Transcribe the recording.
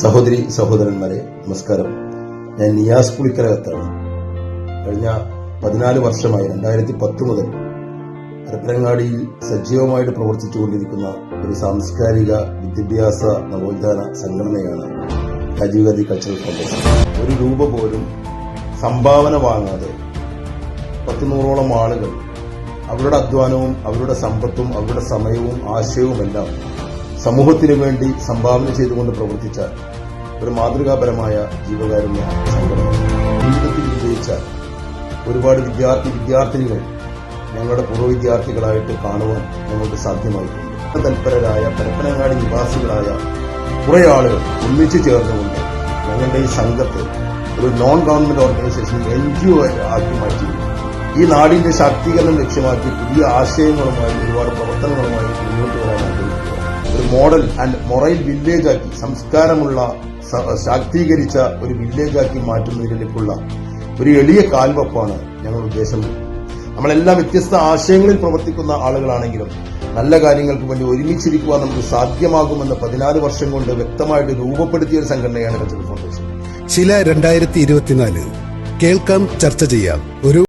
സഹോദരി സഹോദരന്മാരെ നമസ്കാരം. ഞാൻ നിയാസ് പുളിക്കരകത്താണ് കഴിഞ്ഞ പതിനാല് വർഷമായി രണ്ടായിരത്തി പത്ത് മുതൽ അരപ്പനങ്ങാടിയിൽ സജീവമായിട്ട് പ്രവർത്തിച്ചുകൊണ്ടിരിക്കുന്ന ഒരു സാംസ്കാരിക വിദ്യാഭ്യാസ നവോത്ഥാന സംഘടനയാണ് രാജീവ് ഗാന്ധി കൾച്ചറൽ ഫൗണ്ടേഷൻ ഒരു രൂപ പോലും സംഭാവന വാങ്ങാതെ പത്തുനൂറോളം ആളുകൾ അവരുടെ അധ്വാനവും അവരുടെ സമ്പത്തും അവരുടെ സമയവും ആശയവുമെല്ലാം സമൂഹത്തിനു വേണ്ടി സംഭാവന ചെയ്തുകൊണ്ട് പ്രവർത്തിച്ച ഒരു മാതൃകാപരമായ ജീവകാരുണ്യ സംഘടന. ജീവിതത്തിൽ വിജയിച്ച ഒരുപാട് വിദ്യാർത്ഥി വിദ്യാർത്ഥിനികൾ ഞങ്ങളുടെ പൂർവ വിദ്യാർത്ഥികളായിട്ട് കാണുവാൻ ഞങ്ങൾക്ക് സാധ്യമായിട്ടുണ്ട്. തൽപരരായ പരപ്പനങ്ങാടി നിവാസികളായ കുറെ ആളുകൾ ഒന്നിച്ചു ചേർന്നുകൊണ്ട് ഞങ്ങളുടെ ഈ സംഘത്തെ ഒരു non government organisation N G O ആക്കി മാറ്റി. ഈ നാടിന്റെ ശാക്തീകരണം ലക്ഷ്യമാക്കി പുതിയ ആശയങ്ങളുമായി ഒരുപാട് പ്രവർത്തനങ്ങളുമായി മോഡൽ ആൻഡ് മൊറൈൽ വില്ലേജാക്കി സംസ്കാരമുള്ള ശാക്തീകരിച്ച ഒരു വില്ലേജാക്കി മാറ്റുന്നതിലേക്കുള്ള ഒരു എളിയ കാൽവപ്പാണ് ഞങ്ങൾ ഉദ്ദേശം. നമ്മളെല്ലാം വ്യത്യസ്ത ആശയങ്ങളിൽ പ്രവർത്തിക്കുന്ന ആളുകളാണെങ്കിലും നല്ല കാര്യങ്ങൾക്ക് വേണ്ടി ഒരുമിച്ചിരിക്കുവാൻ നമുക്ക് സാധ്യമാകുമെന്ന് പതിനാല് വർഷം കൊണ്ട് വ്യക്തമായിട്ട് രൂപപ്പെടുത്തിയ ഒരു സംഘടനയാണ് ഫൗണ്ടേഷൻ. ചില രണ്ടായിരത്തി ഇരുപത്തിനാല് കേൾക്കാം ചർച്ച ചെയ്യാം. ഒരു